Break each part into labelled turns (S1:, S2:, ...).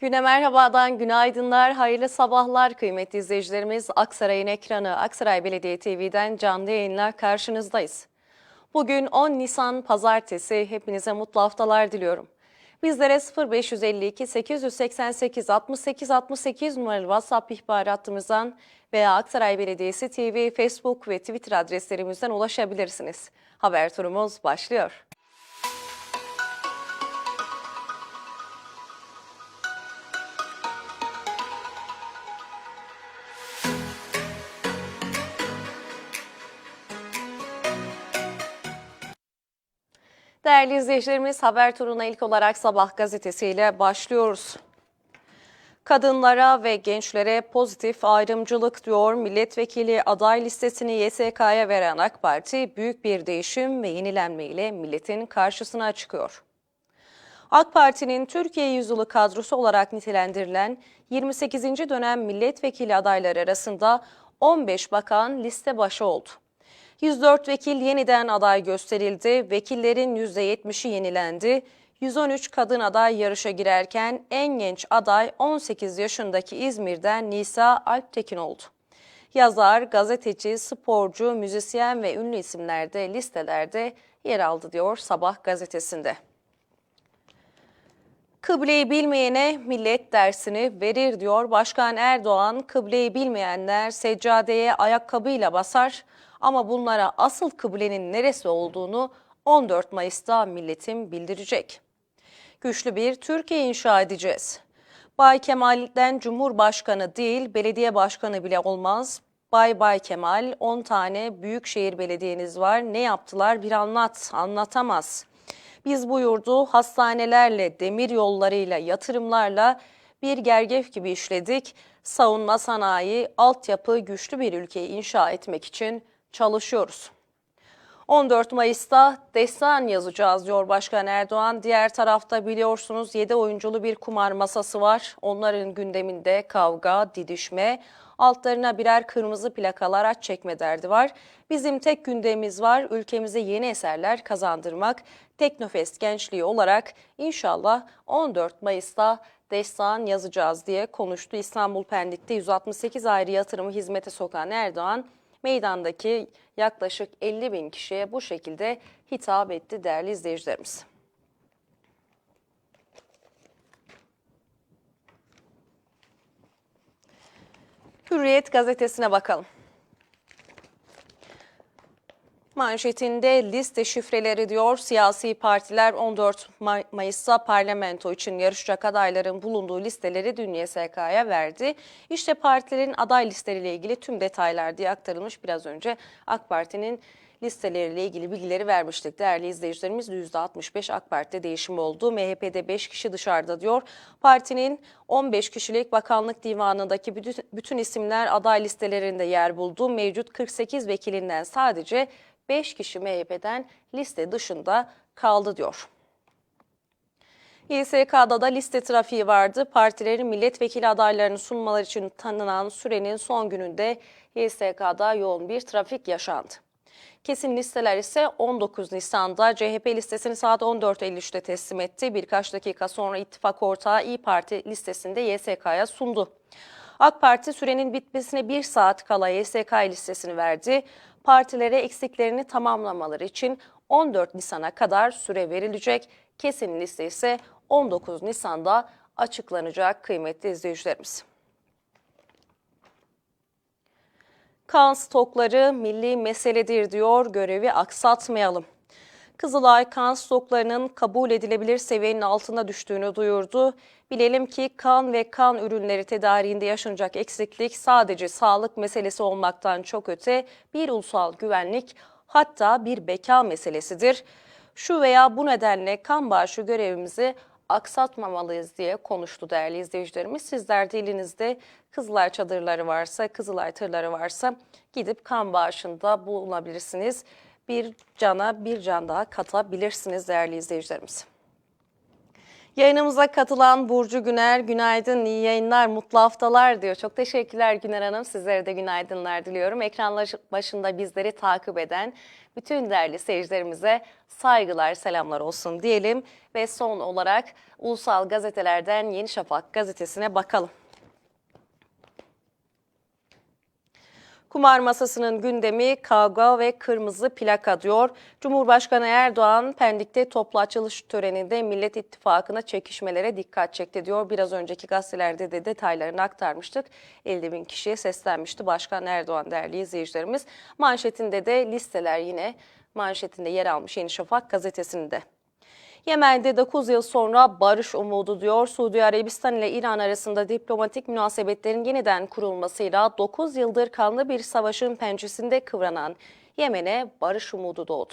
S1: Güne merhabadan günaydınlar, hayırlı sabahlar kıymetli izleyicilerimiz. Aksaray'ın ekranı Aksaray Belediye TV'den canlı yayınla karşınızdayız. Bugün 10 Nisan Pazartesi, hepinize mutlu haftalar diliyorum. Bizlere 0552 888 68 68 numaralı WhatsApp ihbar hattımızdan veya Aksaray Belediyesi TV, Facebook ve Twitter adreslerimizden ulaşabilirsiniz. Haber turumuz başlıyor. Değerli izleyicilerimiz haber turuna ilk olarak Sabah gazetesiyle başlıyoruz. Kadınlara ve gençlere pozitif ayrımcılık diyor milletvekili aday listesini YSK'ya veren AK Parti büyük bir değişim ve yenilenme ile milletin karşısına çıkıyor. AK Parti'nin Türkiye Yüzyılı kadrosu olarak nitelendirilen 28. dönem milletvekili adayları arasında 15 bakan liste başı oldu. 104 vekil yeniden aday gösterildi. Vekillerin %70'i yenilendi. 113 kadın aday yarışa girerken en genç aday 18 yaşındaki İzmir'den Nisa Alptekin oldu. Yazar, gazeteci, sporcu, müzisyen ve ünlü isimler de listelerde yer aldı diyor Sabah gazetesinde. Kıbleyi bilmeyene millet dersini verir diyor Başkan Erdoğan. Kıbleyi bilmeyenler seccadeye ayakkabıyla basar ama bunlara asıl kıblenin neresi olduğunu 14 Mayıs'ta milletim bildirecek. Güçlü bir Türkiye inşa edeceğiz. Bay Kemal'den Cumhurbaşkanı değil, belediye başkanı bile olmaz. Bay Bay Kemal 10 tane büyükşehir belediyeniz var. Ne yaptılar bir anlat, anlatamaz. Biz bu yurdu hastanelerle, demir yollarıyla, yatırımlarla bir gergef gibi işledik. Savunma sanayi, altyapı güçlü bir ülkeyi inşa etmek için çalışıyoruz. 14 Mayıs'ta destan yazacağız diyor Başkan Erdoğan. Diğer tarafta biliyorsunuz 7 oyunculu bir kumar masası var. Onların gündeminde kavga, didişme, altlarına birer kırmızı plakalar aç çekme derdi var. Bizim tek gündemimiz var ülkemize yeni eserler kazandırmak. Teknofest gençliği olarak inşallah 14 Mayıs'ta destan yazacağız diye konuştu. İstanbul Pendik'te 168 ayrı yatırımı hizmete sokan Erdoğan meydandaki yaklaşık 50 bin kişiye bu şekilde hitap etti değerli izleyicilerimiz. Hürriyet gazetesine bakalım. Manşetinde liste şifreleri diyor siyasi partiler 14 May- Mayıs'ta parlamento için yarışacak adayların bulunduğu listeleri dün YSK'ya verdi. İşte partilerin aday listeleriyle ilgili tüm detaylar diye aktarılmış biraz önce AK Parti'nin listeleriyle ilgili bilgileri vermiştik. Değerli izleyicilerimiz %65 AK Parti'de değişim oldu. MHP'de 5 kişi dışarıda diyor. Partinin 15 kişilik bakanlık divanındaki bütün, isimler aday listelerinde yer buldu. Mevcut 48 vekilinden sadece 5 kişi MHP'den liste dışında kaldı diyor. YSK'da da liste trafiği vardı. Partilerin milletvekili adaylarını sunmaları için tanınan sürenin son gününde YSK'da yoğun bir trafik yaşandı. Kesin listeler ise 19 Nisan'da CHP listesini saat 14.53'te teslim etti. Birkaç dakika sonra ittifak ortağı İyi Parti listesinde YSK'ya sundu. AK Parti sürenin bitmesine bir saat kala YSK listesini verdi. Partilere eksiklerini tamamlamaları için 14 Nisan'a kadar süre verilecek. Kesin liste ise 19 Nisan'da açıklanacak kıymetli izleyicilerimiz. Kan stokları milli meseledir diyor, görevi aksatmayalım. Kızılay kan stoklarının kabul edilebilir seviyenin altında düştüğünü duyurdu. Bilelim ki kan ve kan ürünleri tedariğinde yaşanacak eksiklik sadece sağlık meselesi olmaktan çok öte bir ulusal güvenlik hatta bir beka meselesidir. Şu veya bu nedenle kan bağışı görevimizi aksatmamalıyız diye konuştu değerli izleyicilerimiz. Sizler de elinizde Kızılay çadırları varsa, Kızılay tırları varsa gidip kan bağışında bulunabilirsiniz. Bir cana bir can daha katabilirsiniz değerli izleyicilerimiz. Yayınımıza katılan Burcu Güner, günaydın, iyi yayınlar, mutlu haftalar diyor. Çok teşekkürler Güner Hanım. Sizlere de günaydınlar diliyorum. Ekranlar başında bizleri takip eden bütün değerli seyircilerimize saygılar, selamlar olsun diyelim. Ve son olarak ulusal gazetelerden Yeni Şafak gazetesine bakalım. Kumar masasının gündemi kavga ve kırmızı plaka diyor. Cumhurbaşkanı Erdoğan Pendik'te toplu açılış töreninde Millet İttifakı'na çekişmelere dikkat çekti diyor. Biraz önceki gazetelerde de detaylarını aktarmıştık. 50 bin kişiye seslenmişti Başkan Erdoğan değerli izleyicilerimiz. Manşetinde de listeler yine manşetinde yer almış Yeni Şafak gazetesinde. Yemen'de 9 yıl sonra barış umudu diyor. Suudi Arabistan ile İran arasında diplomatik münasebetlerin yeniden kurulmasıyla 9 yıldır kanlı bir savaşın pençesinde kıvranan Yemen'e barış umudu doğdu.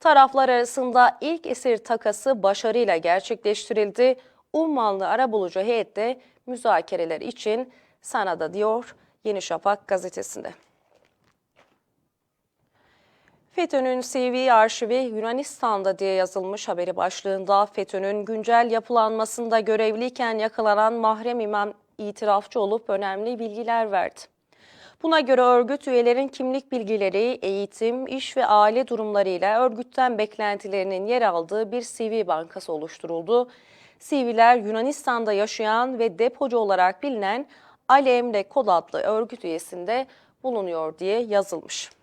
S1: Taraflar arasında ilk esir takası başarıyla gerçekleştirildi. Ummanlı arabulucu heyette müzakereler için Sana'da diyor Yeni Şafak gazetesinde. FETÖ'nün CV arşivi Yunanistan'da diye yazılmış haberi başlığında FETÖ'nün güncel yapılanmasında görevliyken yakalanan mahrem imam itirafçı olup önemli bilgiler verdi. Buna göre örgüt üyelerin kimlik bilgileri, eğitim, iş ve aile durumlarıyla örgütten beklentilerinin yer aldığı bir CV bankası oluşturuldu. CV'ler Yunanistan'da yaşayan ve depocu olarak bilinen Ali Emre Kod adlı örgüt üyesinde bulunuyor diye yazılmış.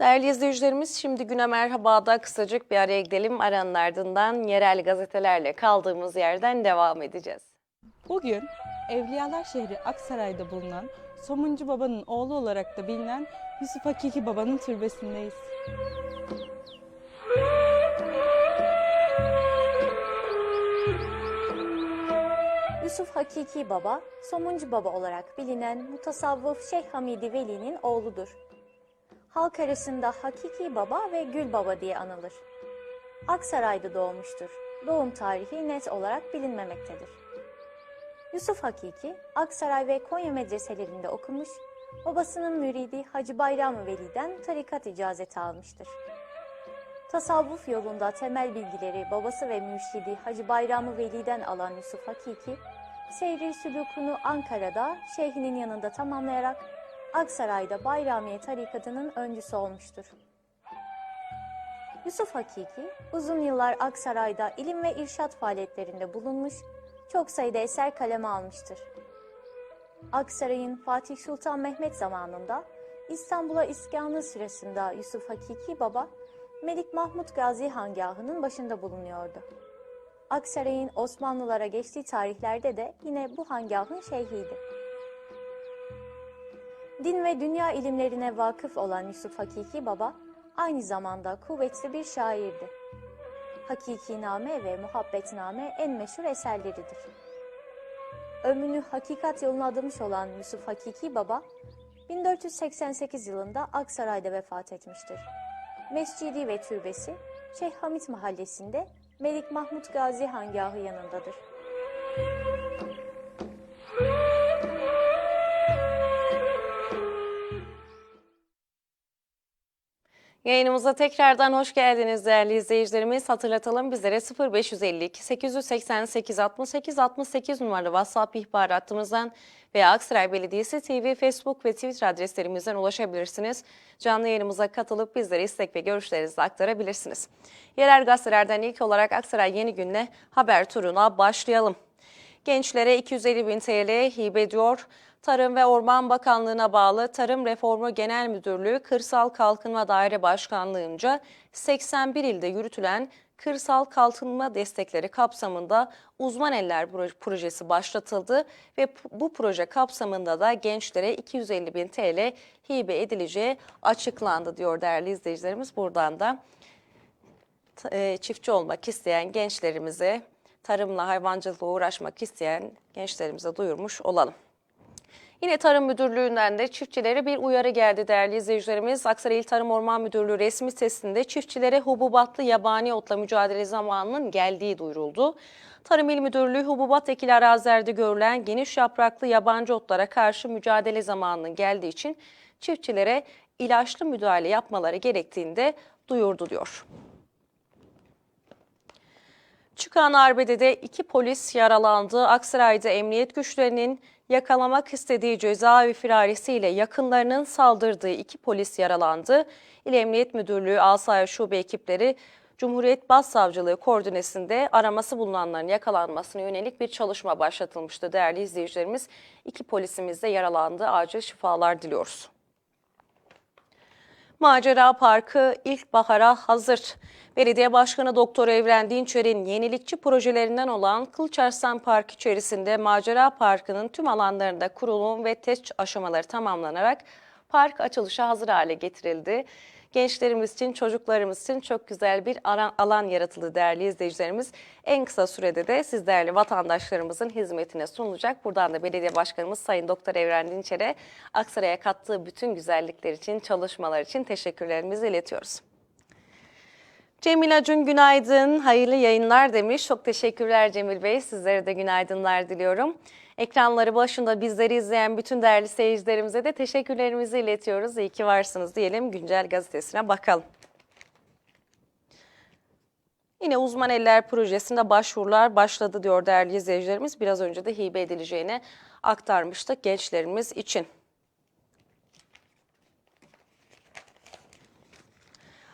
S1: Değerli izleyicilerimiz şimdi güne merhabada kısacık bir araya gidelim. Aranın ardından yerel gazetelerle kaldığımız yerden devam edeceğiz.
S2: Bugün Evliyalar şehri Aksaray'da bulunan Somuncu Baba'nın oğlu olarak da bilinen Yusuf Hakiki Baba'nın türbesindeyiz.
S3: Yusuf Hakiki Baba, Somuncu Baba olarak bilinen mutasavvıf Şeyh Hamidi Veli'nin oğludur. Halk arasında Hakiki Baba ve Gül Baba diye anılır. Aksaray'da doğmuştur. Doğum tarihi net olarak bilinmemektedir. Yusuf Hakiki, Aksaray ve Konya medreselerinde okumuş, babasının müridi Hacı Bayram Veli'den tarikat icazeti almıştır. Tasavvuf yolunda temel bilgileri babası ve mürşidi Hacı Bayram Veli'den alan Yusuf Hakiki, seyri sülukunu Ankara'da şeyhinin yanında tamamlayarak Aksaray'da Bayramiye tarikatının öncüsü olmuştur. Yusuf Hakiki, uzun yıllar Aksaray'da ilim ve irşat faaliyetlerinde bulunmuş, çok sayıda eser kaleme almıştır. Aksaray'ın Fatih Sultan Mehmet zamanında İstanbul'a iskanı sırasında Yusuf Hakiki Baba, Melik Mahmut Gazi Hangahı'nın başında bulunuyordu. Aksaray'ın Osmanlılara geçtiği tarihlerde de yine bu hangahın şeyhiydi. Din ve dünya ilimlerine vakıf olan Yusuf Hakiki Baba, aynı zamanda kuvvetli bir şairdi. Hakikiname ve Muhabbetname en meşhur eserleridir. Ömrünü hakikat yoluna adamış olan Yusuf Hakiki Baba, 1488 yılında Aksaray'da vefat etmiştir. Mescidi ve türbesi Şeyh Hamit Mahallesi'nde Melik Mahmut Gazi Hangahı yanındadır.
S1: Yayınımıza tekrardan hoş geldiniz değerli izleyicilerimiz. Hatırlatalım bizlere 0552 888 68 68 numaralı WhatsApp ihbar hattımızdan veya Aksaray Belediyesi TV, Facebook ve Twitter adreslerimizden ulaşabilirsiniz. Canlı yayınımıza katılıp bizlere istek ve görüşlerinizi aktarabilirsiniz. Yerel gazetelerden ilk olarak Aksaray Yeni Gün'le haber turuna başlayalım. Gençlere 250 bin TL hibe ediyor. Tarım ve Orman Bakanlığı'na bağlı Tarım Reformu Genel Müdürlüğü Kırsal Kalkınma Daire Başkanlığı'nca 81 ilde yürütülen kırsal kalkınma destekleri kapsamında Uzman Eller projesi başlatıldı ve bu proje kapsamında da gençlere 250 bin TL hibe edileceği açıklandı diyor değerli izleyicilerimiz. Buradan da e, çiftçi olmak isteyen gençlerimize, tarımla hayvancılıkla uğraşmak isteyen gençlerimize duyurmuş olalım. Yine Tarım Müdürlüğü'nden de çiftçilere bir uyarı geldi değerli izleyicilerimiz. Aksaray İl Tarım Orman Müdürlüğü resmi sitesinde çiftçilere hububatlı yabani otla mücadele zamanının geldiği duyuruldu. Tarım İl Müdürlüğü hububat ekili arazilerde görülen geniş yapraklı yabancı otlara karşı mücadele zamanının geldiği için çiftçilere ilaçlı müdahale yapmaları gerektiğini de duyurdu diyor. Çıkan arbedede iki polis yaralandı. Aksaray'da emniyet güçlerinin yakalamak istediği cezaevi firarisiyle yakınlarının saldırdığı iki polis yaralandı. İl Emniyet Müdürlüğü Asayiş Şube ekipleri Cumhuriyet Başsavcılığı koordinesinde araması bulunanların yakalanmasına yönelik bir çalışma başlatılmıştı değerli izleyicilerimiz. İki polisimiz de yaralandı. Acil şifalar diliyoruz. Macera Parkı ilkbahara hazır. Belediye Başkanı Doktor Evren Dinçer'in yenilikçi projelerinden olan Kılıçarslan Park içerisinde Macera Parkı'nın tüm alanlarında kurulum ve test aşamaları tamamlanarak park açılışa hazır hale getirildi. Gençlerimiz için, çocuklarımız için çok güzel bir alan yaratıldı değerli izleyicilerimiz. En kısa sürede de siz değerli vatandaşlarımızın hizmetine sunulacak. Buradan da Belediye Başkanımız Sayın Doktor Evren Dinçer'e Aksaray'a kattığı bütün güzellikler için, çalışmalar için teşekkürlerimizi iletiyoruz. Cemil Acun günaydın, hayırlı yayınlar demiş. Çok teşekkürler Cemil Bey. Sizlere de günaydınlar diliyorum. Ekranları başında bizleri izleyen bütün değerli seyircilerimize de teşekkürlerimizi iletiyoruz. İyi ki varsınız diyelim. Güncel gazetesine bakalım. Yine Uzman Eller Projesi'nde başvurular başladı diyor değerli izleyicilerimiz. Biraz önce de hibe edileceğini aktarmıştık gençlerimiz için.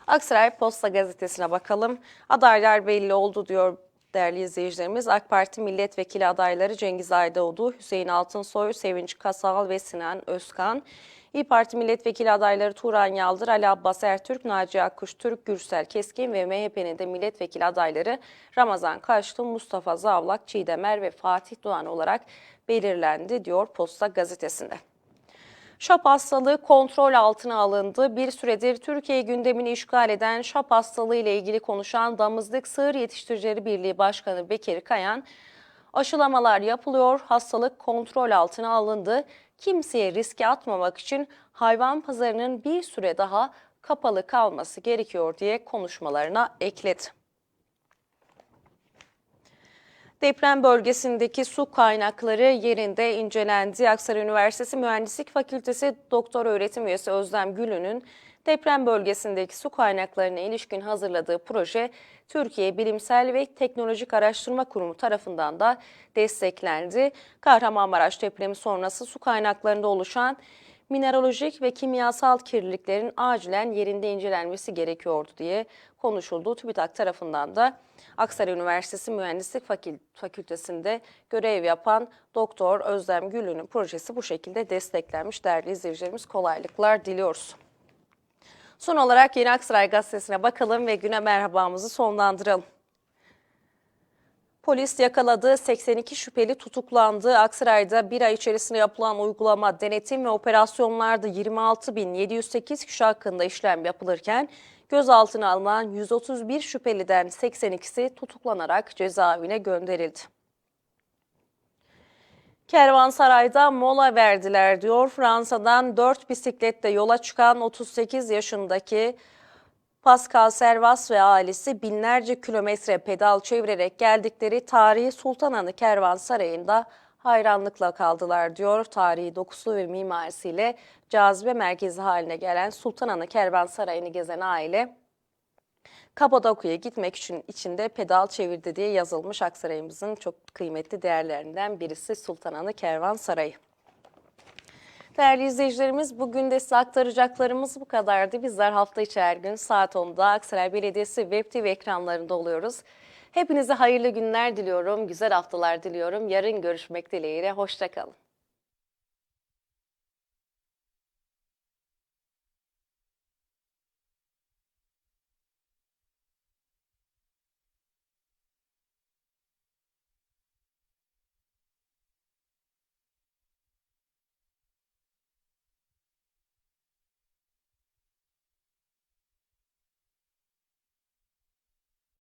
S1: Aksaray Posta Gazetesi'ne bakalım. Adaylar belli oldu diyor değerli izleyicilerimiz. AK Parti milletvekili adayları Cengiz Aydoğdu, Hüseyin Altınsoy, Sevinç Kasal ve Sinan Özkan. İyi Parti milletvekili adayları Turan Yaldır, Ali Abbas Ertürk, Naci Akkuş Türk, Gürsel Keskin ve MHP'nin de milletvekili adayları Ramazan Kaşlı, Mustafa Zavlak, Çiğdemer ve Fatih Doğan olarak belirlendi diyor Posta Gazetesi'nde. Şap hastalığı kontrol altına alındı. Bir süredir Türkiye gündemini işgal eden şap hastalığı ile ilgili konuşan Damızlık Sığır Yetiştiricileri Birliği Başkanı Bekir Kayan, aşılamalar yapılıyor, hastalık kontrol altına alındı. Kimseye riske atmamak için hayvan pazarının bir süre daha kapalı kalması gerekiyor diye konuşmalarına ekledi. Deprem bölgesindeki su kaynakları yerinde incelendi. Aksaray Üniversitesi Mühendislik Fakültesi Doktor Öğretim Üyesi Özlem Gülü'nün deprem bölgesindeki su kaynaklarına ilişkin hazırladığı proje Türkiye Bilimsel ve Teknolojik Araştırma Kurumu tarafından da desteklendi. Kahramanmaraş depremi sonrası su kaynaklarında oluşan mineralojik ve kimyasal kirliliklerin acilen yerinde incelenmesi gerekiyordu diye konuşuldu. TÜBİTAK tarafından da Aksaray Üniversitesi Mühendislik Fakül- Fakültesi'nde görev yapan Doktor Özlem Gül'ünün projesi bu şekilde desteklenmiş. Değerli izleyicilerimiz kolaylıklar diliyoruz. Son olarak Yeni Aksaray Gazetesi'ne bakalım ve güne merhabamızı sonlandıralım. Polis yakaladı. 82 şüpheli tutuklandı. Aksaray'da bir ay içerisinde yapılan uygulama, denetim ve operasyonlarda 26.708 kişi hakkında işlem yapılırken gözaltına alınan 131 şüpheliden 82'si tutuklanarak cezaevine gönderildi. Kervansaray'da mola verdiler diyor. Fransa'dan 4 bisikletle yola çıkan 38 yaşındaki Pascal Servas ve ailesi binlerce kilometre pedal çevirerek geldikleri tarihi Sultananı Kervansarayı'nda hayranlıkla kaldılar diyor. Tarihi dokusu ve mimarisiyle cazibe merkezi haline gelen Sultananı Kervansarayı'nı gezen aile Kapadokya'ya gitmek için içinde pedal çevirdi diye yazılmış Aksaray'ımızın çok kıymetli değerlerinden birisi Sultananı Kervansarayı. Değerli izleyicilerimiz bugün de size aktaracaklarımız bu kadardı. Bizler hafta içi her gün saat 10'da Aksaray Belediyesi Web TV ekranlarında oluyoruz. Hepinize hayırlı günler diliyorum, güzel haftalar diliyorum. Yarın görüşmek dileğiyle, hoşçakalın.